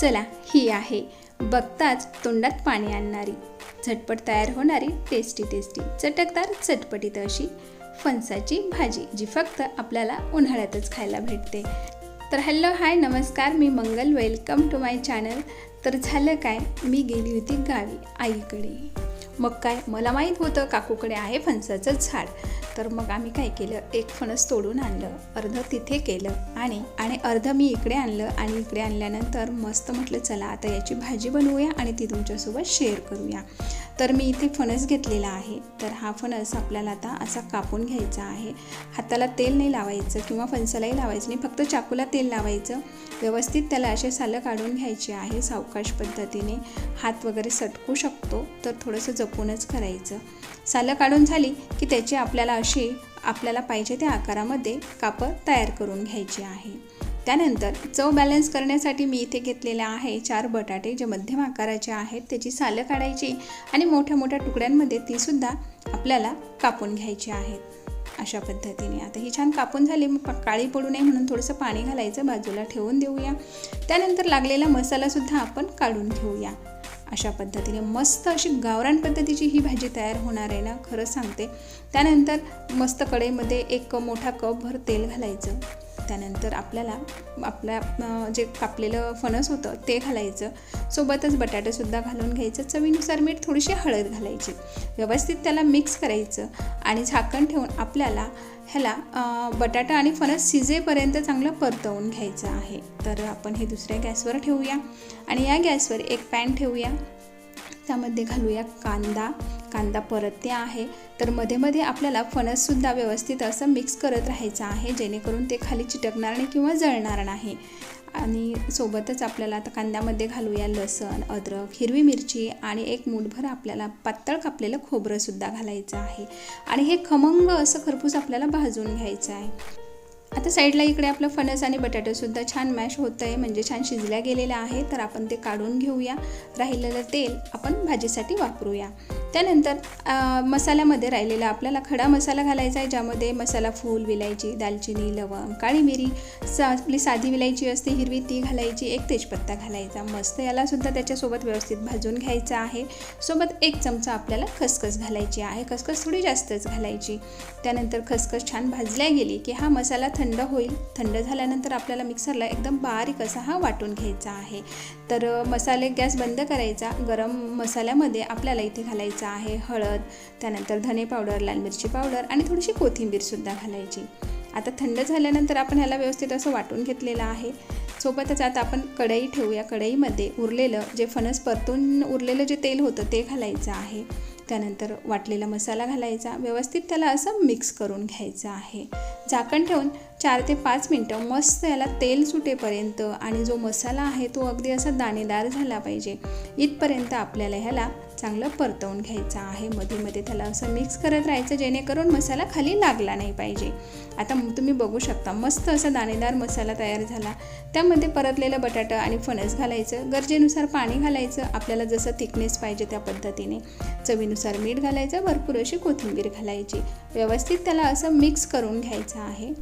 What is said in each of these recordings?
चला ही आहे. बघताच तोंडात पाणी आणणारी. झटपट तयार होणारी टेस्टी टेस्टी चटकदार चटपटीत अशी फणसाची भाजी जी फक्त आपल्याला उन्हाळ्यातच खायला भेटते. तर हॅलो हाय नमस्कार मी Mangal. Welcome to my channel तर झालं काय? मी गेली होती गावी आईकडे. मग काय? मला माहीत होतं काकूकडे आहे फणसाचं झाड. तर मग आम्ही काय केलं? एक फणस तोडून आणलं. अर्ध तिथे केलं आणि आणि अर्ध मी इकडे आणलं आणि इकडे आणल्यानंतर मस्त म्हटलं चला आता याची भाजी बनवूया आणि ती तुमच्यासोबत शेअर करूया. तर मी इथे फणस घेतलेला आहे. तर हा फणस आपल्याला आता असा कापून घ्यायचा आहे. हाताला तेल नाही लावायचं किंवा फणसालाही लावायचं नाही. फक्त चाकूला तेल लावायचं. व्यवस्थित त्याला असे सालं काढून घ्यायचे आहे सावकाश पद्धतीने. हात वगैरे सटकू शकतो. तर थोडंसं जप जपूनच करायचं. सालं काढून झाली की त्याची आपल्याला अशी आपल्याला पाहिजे त्या आकारामध्ये कापं तयार करून घ्यायची आहे. त्यानंतर चव बॅलन्स करण्यासाठी मी इथे घेतलेले आहे चार बटाटे जे मध्यम आकाराचे आहेत. त्याची सालं काढायची आणि मोठ्या मोठ्या तुकड्यांमध्ये तीसुद्धा आपल्याला कापून घ्यायची आहेत अशा पद्धतीने. आता ही छान कापून झाली. मग काळी पडू नये म्हणून थोडंसं पाणी घालायचं. बाजूला ठेवून देऊया. त्यानंतर लागलेला मसालासुद्धा आपण काढून घेऊया. अशा पद्धतीने मस्त अशी गावरान पद्धतीची ही भाजी तयार होणार आहे ना खरंच सांगते. त्यानंतर मस्त कढईमध्ये एक मोठा कपभर तेल घालायचं. त्यानंतर आपल्याला आपल्या जे कापलेलं फणस होतं ते घालायचं. सोबतच बटाटेसुद्धा घालून घ्यायचं. चवीनुसार मीठ थोडीशी हळद घालायची. व्यवस्थित त्याला मिक्स करायचं आणि झाकण ठेवून आपल्याला ह्याला बटाटा आणि फणस शिजेपर्यंत चांगलं परतवून घ्यायचं आहे. तर आपण हे दुसऱ्या गॅसवर ठेवूया. आणि या गॅसवर एक पॅन ठेवूया. त्यामध्ये घालूया कांदा. कांदा परतते आहे. तर मध्ये मध्ये आपल्याला फणससुद्धा व्यवस्थित असं मिक्स करत राहायचं आहे जेणेकरून ते खाली चिटकणार नाही किंवा जळणार नाही. आणि सोबतच आपल्याला आता कांद्यामध्ये घालूया लसण अद्रक हिरवी मिरची आणि एक मूठभर आपल्याला पातळ कापलेलं खोबरंसुद्धा घालायचं आहे. आणि हे खमंग असं खरपूस आपल्याला भाजून घ्यायचं आहे. आता साईडला इकडे आपलं फणस आणि बटाटेसुद्धा छान मॅश होतं आहे म्हणजे छान शिजल्या गेलेलं आहे तर आपण ते काढून घेऊया. राहिलेलं तेल आपण भाजीसाठी वापरूया. त्यानंतर मसाल्यामध्ये राहिलेला आपल्याला खडा मसाला घालायचा आहे ज्यामध्ये मसाला फूल विलायची दालचिनी लवंग काळी मिरी सा आपली साधी विलायची असते हिरवी ती घालायची एक तेजपत्ता घालायचा. मस्त यालासुद्धा त्याच्यासोबत व्यवस्थित भाजून घ्यायचा आहे. सोबत एक चमचा आपल्याला खसखस घालायची आहे. खसखस थोडी जास्तच घालायची. त्यानंतर खसखस छान भाजल्या गेली की हा मसाला थंड होईल. थंड झाल्यानंतर आपल्याला मिक्सरला एकदम बारीक असा हा वाटून घ्यायचा आहे. तर मसाले गॅस बंद करायचा. गरम मसाल्यामध्ये आपल्याला इथे घालायचं आहे हळद त्यानंतर धने पावडर लाल मिरची पावडर आणि थोडीशी कोथिंबीरसुद्धा घालायची. आता थंड झाल्यानंतर आपण ह्याला व्यवस्थित असं वाटून घेतलेलं आहे. सोबतच आता आपण कढई ठेवूया. कढईमध्ये उरलेलं जे फणस परतून उरलेलं जे तेल होतं ते घालायचं आहे. त्यानंतर वाटलेला मसाला घालायचा. व्यवस्थित त्याला असं मिक्स करून घ्यायचं आहे. झाकण ठेवून चार ते पाच मिनटं मस्त याला तेल सुटेपर्यंत आणि जो मसाला आहे तो अगदी असा दाणेदार झाला पाहिजे. इथपर्यंत आपल्याला ह्याला चांगलं परतवून घ्यायचं आहे. मध्ये मध्ये त्याला असं मिक्स करत राहायचं जेणेकरून मसाला खाली लागला नाही पाहिजे. आता तुम्ही बघू शकता मस्त असा दाणेदार मसाला तयार झाला. त्यामध्ये परतलेलं बटाटा आणि फणस घालायचं. गरजेनुसार पाणी घालायचं. आपल्याला जसं थिकनेस पाहिजे त्या पद्धतीने. चवीनुसार मीठ घालायचं. भरपूर अशी कोथिंबीर घालायची. व्यवस्थित त्याला असं मिक्स करून घ्यायचं आहे.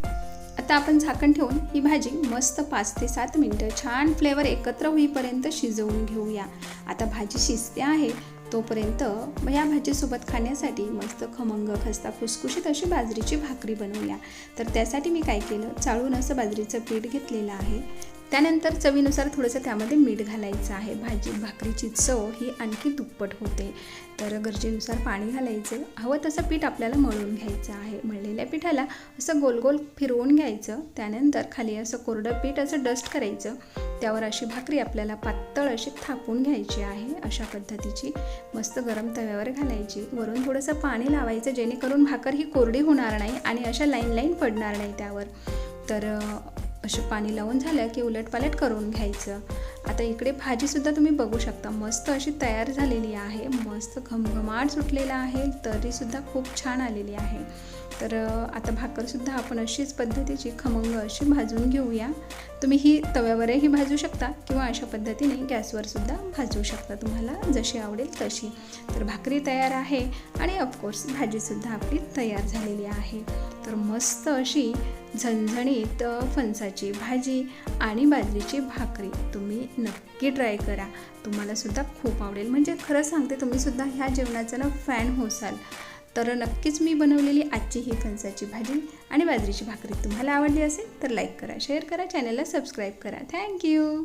आता आपण झाकण ठेवून ही भाजी मस्त पाच ते सात मिनटं छान फ्लेवर एकत्र होईपर्यंत शिजवून घेऊया. आता भाजी शिजते आहे तोपर्यंत या भाजीसोबत खाण्यासाठी मस्त खमंग खस्ता खुसखुशीत अशी बाजरीची भाकरी बनवूया. तर त्यासाठी मी काय केलं? चाळून असं बाजरीचं पीठ घेतलेलं आहे. त्यानंतर चवीनुसार थोडंसं त्यामध्ये मीठ घालायचं आहे. भाजी भाकरीची चव ही आणखी दुप्पट होते. तर गरजेनुसार पाणी घालायचं. हवं तसं पीठ आपल्याला मळून घ्यायचं आहे. मळलेल्या पिठाला असं गोल गोल फिरवून घ्यायचं. त्यानंतर खाली असं कोरडं पीठ असं डस्ट करायचं. त्यावर अशी भाकरी आपल्याला पातळ अशी थापून घ्यायची आहे. अशा पद्धतीची मस्त गरम तव्यावर घालायची. वरून थोडंसं पाणी लावायचं जेणेकरून भाकर ही कोरडी होणार नाही आणि अशा लाईन लाईन पडणार नाही त्यावर. तर असे पाणी लावून झालं की उलटपालट करून घ्यायचं. आता इकडे भाजीसुद्धा तुम्ही बघू शकता. मस्त अशी तयार झालेली आहे. मस्त घमघमाट सुटलेला आहे. तरीसुद्धा खूप छान आलेली आहे. तर आता भाकरसुद्धा आपण अशीच पद्धतीची खमंग अशी भाजून घेऊया. तुम्ही ही तव्यावरही भाजू शकता किंवा अशा पद्धतीने गॅसवरसुद्धा भाजू शकता. तुम्हाला जशी आवडेल तशी. तर भाकरी तयार आहे आणि ऑफकोर्स भाजीसुद्धा आपली तयार झालेली आहे. तर मस्त अशी झणझणीत फणसाची भाजी आणि बाजरीची भाकरी तुम्ही नक्की ट्राय करा. तुम्हालासुद्धा खूप आवडेल. म्हणजे खरं सांगते तुम्ही सुद्धा ह्या जेवणाचा ना फॅन होसाल. तर नक्कीच मी बनवलेली आजची ही फणसाची भाजी आणि बाजरीची भाकरी तुम्हाला आवडली असेल तर लाईक करा शेअर करा चॅनलला सबस्क्राईब करा. थँक्यू